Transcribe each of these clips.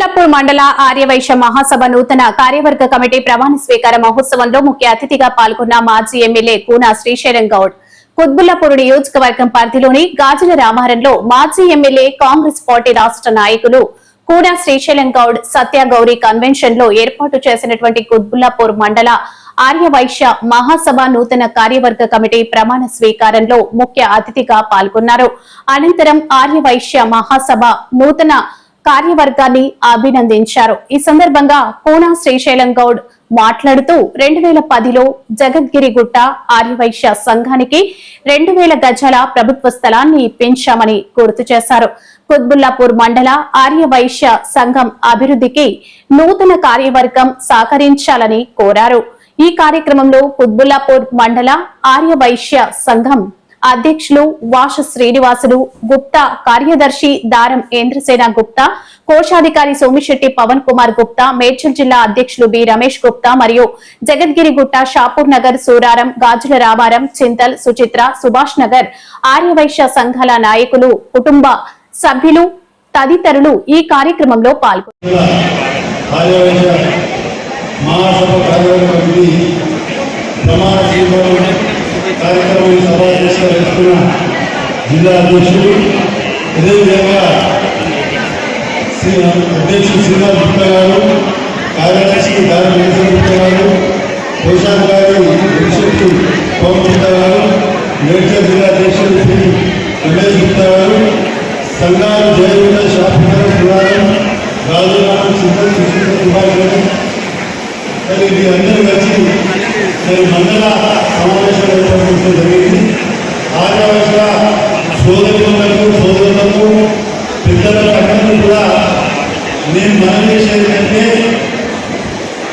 కొల్లాపూర్ మండల ఆర్యవైశ్య మహాసభ నూతన కార్యవర్గ కమిటీ ప్రమాణ స్వీకార మహోత్సవంలో ముఖ్య అతిథిగా పాల్గొన్న మాజీ ఎమ్మెల్యే కూనా శ్రీశైలం గౌడ్. కుత్బుల్లాపూర్ నియోజకవర్గం పరిధిలోని గాజుల రామారంలో మాజీ ఎమ్మెల్యే కాంగ్రెస్ పార్టీ రాష్ట్ర నాయకులు కూనా శ్రీశైలం గౌడ్ సత్యాగౌరి కన్వెన్షన్లో ఏర్పాటు చేసినటువంటి కుత్బుల్లాపూర్ మండల ఆర్యవైశ్య మహాసభ నూతన కార్యవర్గ కమిటీ ప్రమాణ స్వీకారంలో ముఖ్య అతిథిగా పాల్గొన్నారు. అనంతరం ఆర్యవైశ్య మహాసభ నూతన కార్యవర్గాన్ని అభినందించారు. ఈ సందర్భంగా కోనా శ్రీశైలం గౌడ్ మాట్లాడుతూ రెండు వేల పదిలో జగద్గిరిగుట్ట ఆర్యవైశ్య సంఘానికి రెండు వేల గజాల ప్రభుత్వ స్థలాన్ని ఇప్పించామని గుర్తు చేశారు. కుత్బుల్లాపూర్ మండల ఆర్యవైశ్య సంఘం అభివృద్ధికి నూతన కార్యవర్గం సహకరించాలని కోరారు. ఈ కార్యక్రమంలో కుత్బుల్లాపూర్ మండల ఆర్యవైశ్య సంఘం అధ్యక్షులు వాష శ్రీనివాసులు గుప్తా కార్యదర్శి దారం ఏంద్రసేన గుప్తా కోశాధికారి సోమిశెట్టి పవన్ కుమార్ గుప్తా మేడ్చల్ జిల్లా అధ్యక్షులు బి రమేష్ గుప్తా మరియు జగద్గిరిగుట్ట షాపూర్ నగర్ సూరారం గాజుల రామారం చింతల్ సుచిత్ర సుభాష్ నగర్ ఆర్యవైశ్య సంఘాల నాయకులు కుటుంబ సభ్యులు తదితరులు ఈ కార్యక్రమంలో పాల్గొన్నారు ఆర్యవైశ్య మహాసభ జిల్లా అధ్యక్షుడు అదేవిధంగా అధ్యక్షుడు శ్రీనివాస్ గుప్తా గారు కార్యదర్శి దాని వెంకట గుప్తా గారు కోశాధికారి భవిష్యత్తు పవన్ గుప్తా గారు మేడ్చల్ జిల్లా అధ్యక్షుడు శ్రీ రమేష్ గుప్తా గారు సంఘాలు జయగుండ షాపింగ్ పురాణం రాజురామం సిద్ధం సుశీల కుమార్ గారు మరి మీరందరూ కలిసి మరి మండల సమావేశం ఏర్పాటు చేయడం జరిగింది. ఆదివాస సోదరులకు సోదరులకు పెద్దలకు అందరూ కూడా నేను మనం చేసేది అంటే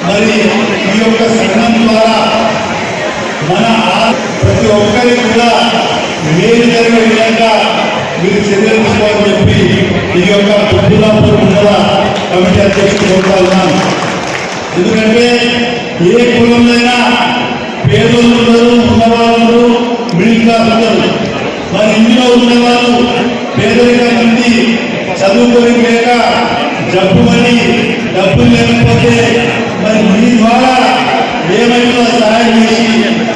మరి ఈ యొక్క సంఘం ద్వారా మన ప్రతి ఒక్కరికి కూడా మేలు జరిగే విధంగా మీరు చర్యలు చెప్పి ఈ యొక్క పొద్దులాపూర్ మండల కమిటీ అధ్యక్షుడు కోరుతా ఉన్నాను. ఎందుకంటే ఏ కులంలోనైనా పేదలు ఉన్నారు ఉన్నవాళ్ళు మిడిల్ క్లాస్ ఉన్నారు మరి ఇంట్లో ఉన్నవాళ్ళు పేదరికం నుండి చదువుకొని లేక జబ్బుమని డబ్బులు లేకపోతే మరి మీ ద్వారా ఏమైనా సహాయం చేసి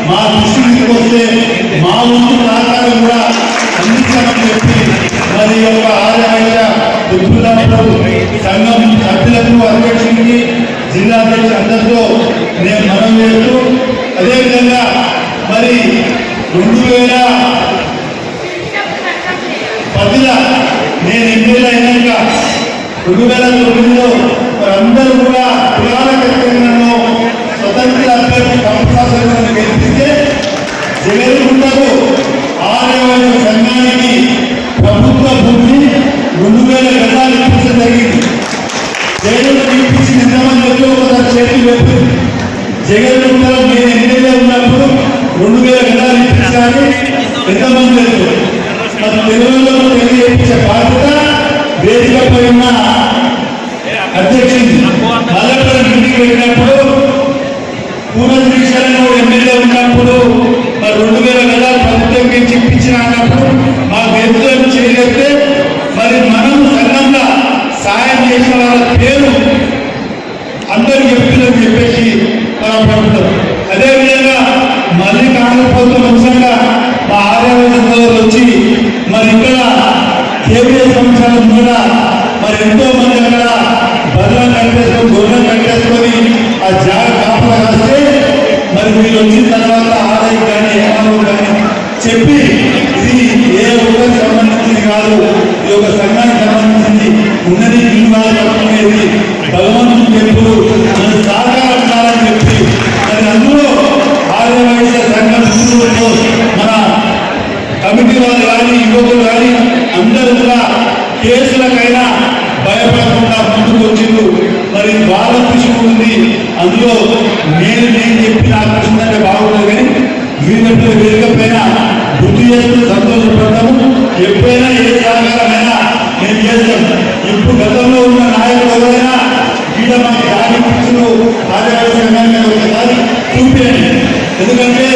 మా దృష్టికి వస్తే మా ముందు ప్రాంతాలు కూడా అందించామని చెప్పి మరి యొక్క ఆదాయ దుర్గులాపూర్ సంఘం సభ్యులకు అధ్యక్షుడికి జిల్లా అధ్యక్షుడు అందరితో నేను మనం చేస్తూ అదేవిధంగా మరి రెండు వేల పదిలో నేను ఎమ్మెల్యే అయినాక రెండు వేల తొమ్మిదిలో అందరూ కూడా రెండు వేల గజాలు ఇప్పించాలి ఎంతమంది లేదు మరి తెలుగులో తెలియజేయించే బాధ్యత వేదికపై ఉన్న అధ్యక్షుడి ప్రభుత్వం కాకపోతే అంశంగా మా ఆర్యవేద వచ్చి మరి ఇక్కడ కేవీఏ సంవత్సరాల ముందర మరి ఎంతో మంది అక్కడ బర్రెలను కట్టేసుకొని గొర్రెలు కట్టేసుకొని ఆ జాగ కాపలా కాస్తే మరి మీరు వచ్చిన తర్వాత ఆదాయం కానీ ఏమో కానీ చెప్పి ఇది ఏ ఊరికి సంబంధించింది కాదు ఇది ఒక సంఘానికి సంబంధించింది ఉన్నది ఇల్లు వాళ్ళు కట్టుకునేది భగవంతుడు కమిటీ వాళ్ళు కానీ యువకులు కానీ అందరూ కూడా కేసులకైనా భయపడకుండా ముందుకు వచ్చిండు మరి వాళ్ళ కృషి ఉంది. అందులో నేను నేను చెప్పి నా కృషి ఉందంటే బాగుంటుంది కానీ చెప్పిన వేదికపైన గుర్తు చేస్తూ సంతోషపడతాము. ఎప్పుడైనా ఏ సహకారమైనా నేను చేస్తాను ఇప్పుడు గతంలో ఉన్న నాయకులు ఎవరైనా వీళ్ళ మా దాని కృషులు ఆదివాసీ సంఘాన్ని ఒకసారి చూపించండి ఎందుకంటే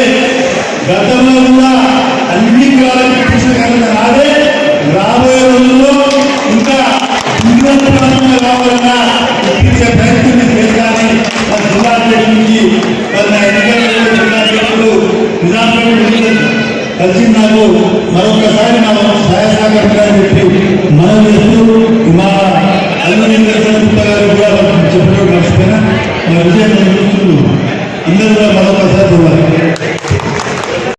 గతంలో కూడా అన్ని కావాలని పెట్టించిన కనుక రాదే రాబోయే రోజుల్లో ఇంకా ఇంకొంత కావాలన్నా ఇప్పించే ప్రయత్నం